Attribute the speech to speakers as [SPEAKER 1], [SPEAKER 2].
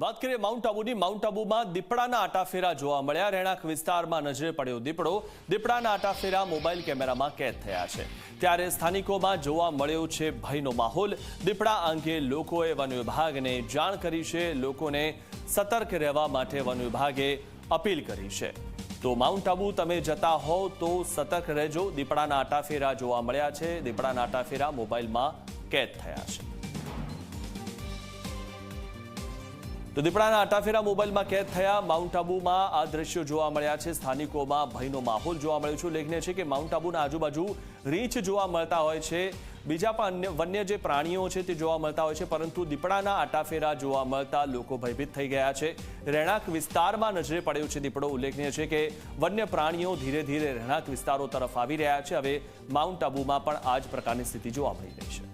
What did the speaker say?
[SPEAKER 1] વાત કરીએ mount આબુની mount આબુમાં દીપડાના આટાફેરા જોવા મળ્યા. રહેણાંક વિસ્તારમાં નજરે પડ્યો દીપડો. દીપડાના આટાફેરા મોબાઈલ કેમેરામાં કેદ થયા છે. ત્યારે સ્થાનિકોમાં જોવા મળ્યો છે ભયનો માહોલ. દીપડા અંગે લોકોએ વન વિભાગને જાણ કરી છે. લોકોને સતર્ક રહેવા માટે વન વિભાગે અપીલ કરી છે. તો માઉન્ટ આબુ તમે જતા હોવ તો સતર્ક રહેજો. દીપડાના આટાફેરા જોવા મળ્યા છે. દીપડાના આટાફેરા મોબાઈલમાં કેદ થયા છે. તો દીપડાના આટાફેરા મોબાઈલમાં કેદ થયા. માઉન્ટ આબુમાં આ દ્રશ્યો જોવા મળ્યા છે. સ્થાનિકોમાં ભયનો માહોલ જોવા મળ્યો છે. ઉલ્લેખનીય છે કે માઉન્ટ આબુના આજુબાજુ રીંછ જોવા મળતા હોય છે. બીજા પણ અન્ય વન્ય જે પ્રાણીઓ છે તે જોવા મળતા હોય છે, પરંતુ દીપડાના આટાફેરા જોવા મળતા લોકો ભયભીત થઈ ગયા છે. રહેણાંક વિસ્તારમાં નજરે પડ્યો છે દીપડો. ઉલ્લેખનીય છે કે વન્ય પ્રાણીઓ ધીરે ધીરે રહેણાંક વિસ્તારો તરફ આવી રહ્યા છે. હવે માઉન્ટ આબુમાં પણ આ જ પ્રકારની સ્થિતિ જોવા મળી રહી છે.